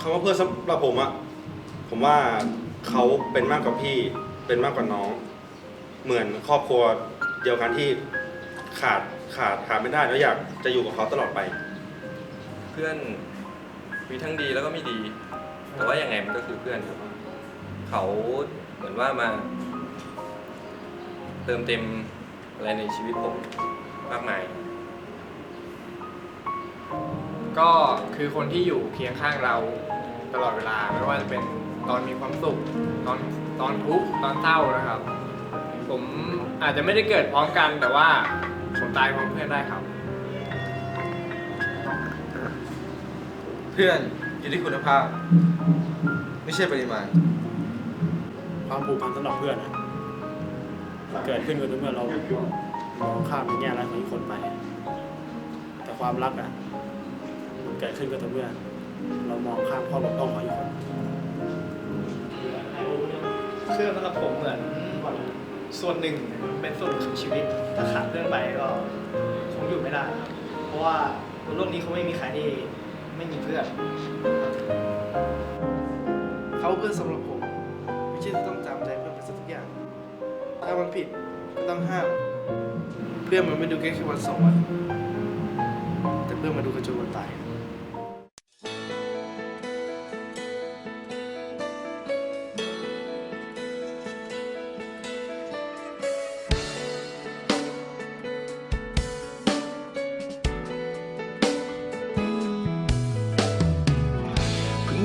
คำว่าเพื่อนสำหรับผมอะผมว่าเขาเป็นมากกว่าพี่ เป็นมากกว่าน้อง เหมือนครอบครัวเดียวกันที่ขาดขาดขาดไม่ได้แล้วอยากจะอยู่กับเขาตลอดไป เพื่อนมีทั้งดีแล้วก็ไม่ดี แต่ว่ายังไงมันก็คือเพื่อนครับเขาเหมือนว่ามาเติมเต็มอะไรในชีวิตผมมากมาย ก็คือคนที่อยู่เคียงข้างเราตลอดเวลาไม่ว่าจะเป็นตอนมีความสุขตอนตอนทุกข์ตอนเศร้านะครับ ผมอาจจะไม่ได้เกิดพร้อมกันแต่ว่าผมตายพร้อมเพื่อนได้ครับ เพื่อนอยู่ที่คุณภาพ ไม่ใช่ปริมาณ ความผูกพันสำหรับเพื่อนอะเกิดขึ้นกับเมื่อเรามองข้ามในแง่ร้ายของอีกคนไป แต่ความรักอะมัน เกิดขึ้นก็ต่อเมื่อ เรามองข้ามข้อบกพร่องของอีกคนเพื่อสำหรับผมเหมือนส่วนหนึ่งเป็นส่วนหนึ่งของชีวิต ถ้าขาดเพื่อนไปก็คงอยู่ไม่ได้ เพราะว่าบนโลกนี้เขาไม่มีใครที่ไม่มีเพื่อนเขาเพื่อนสำหรับผมไม่ใช่ต้องจำใจเพื่อนไปซะทุกอย่างถ้ามันผิดก็ต้องห้าม เพื่อนมันไม่ดูแค่แค่วันสองวันแต่เพื่อนมาดูกันจนวันตาย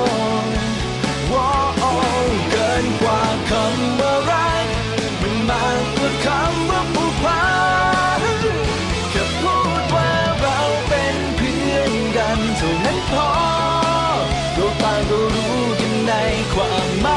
น ความ